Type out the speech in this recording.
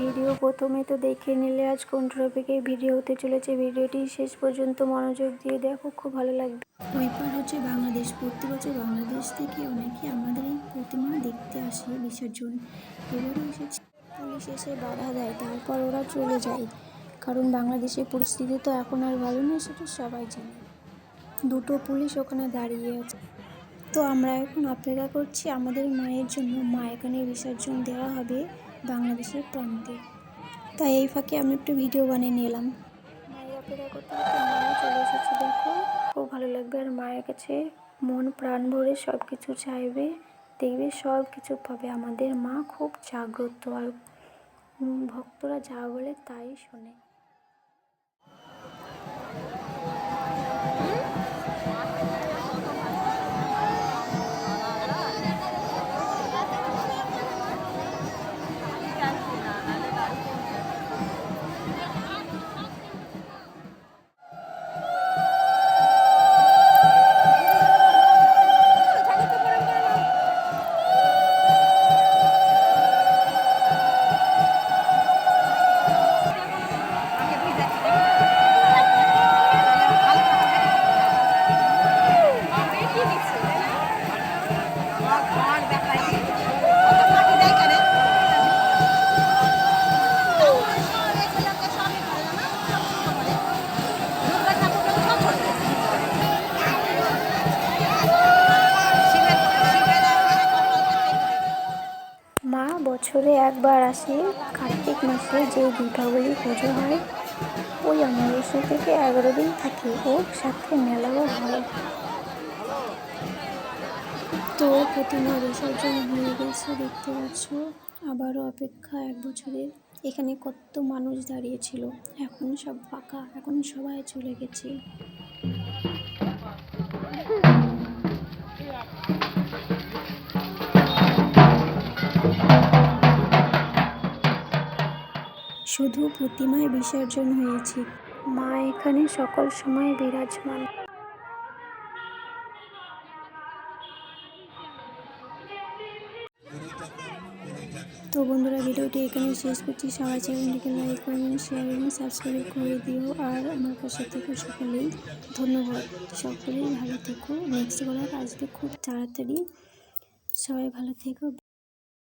Video প্রথমে তো দেখে নিলে আজ কোন টপিকে ভিডিও হতে চলেছে? ভিডিওটি শেষ পর্যন্ত মনোযোগ দিয়ে দেখো, খুব ভালো লাগবে। ওই পার হচ্ছে বাংলাদেশ প্রতি বছর বাংলাদেশ থেকে অনেকে আমাদের এই প্রতিমা দেখতে আসে বিসর্জন। এবারও এসেছে পুলিশ এসে বাধা দেয়, তারপর ওরা চলে যায়। কারণ বাংলাদেশের পরিস্থিতি তো এখন আর ভালো নেই সেটা সবাই জানে। দুটো পুলিশ ওখানে দাঁড়িয়ে আছে। তো আমরা এখন অপেক্ষা করছি, আমাদের মায়ের জন্য মা এখানে বিসর্জন দেওয়া হবে। বাংলাদেশের প্রান্তে। তাই এই ফাঁকে আমি একটু ভিডিও বানিয়ে নিলাম। দেখো। খুব ভালো লাগবে আর মায়ের কাছে মন প্রাণ ভরে সব কিছু চাইবে, দেখবে সব কিছু পাবে। আমাদের মা খুব জাগ্রত আর ভক্তরা যা বলে তাই শোনে। বছরে একবার আসে কার্তিক মাসে যে দীপাবলি পুজো হয়, ওই অমাবস্যা থেকে এগারো দিন থাকে ও সাথে মেলাও হয়। তো প্রতিমা বিসর্জন হয়ে গেছে, দেখতে পাচ্ছ। আবারও অপেক্ষা এক বছরের। এখানে কত মানুষ দাঁড়িয়েছিল এখন সব ফাঁকা, এখন সবাই চলে গেছে। শুধু প্রতিমায় বিসর্জন হয়েছে। মা এখানে সকল সময় বিরাজমান। তো বন্ধুরা, ভিডিওটি এখানে শেষ করছি। সবাই চ্যানেলটিকে লাইক কমেন্ট শেয়ার এবং সাবস্ক্রাইব করে দিও। আর আমার পাশে থেকে সকলেই ধন্যবাদ। সকলেই ভালো থেকো। নেক্সট করার আসবে খুব তাড়াতাড়ি। সবাই ভালো থেকো।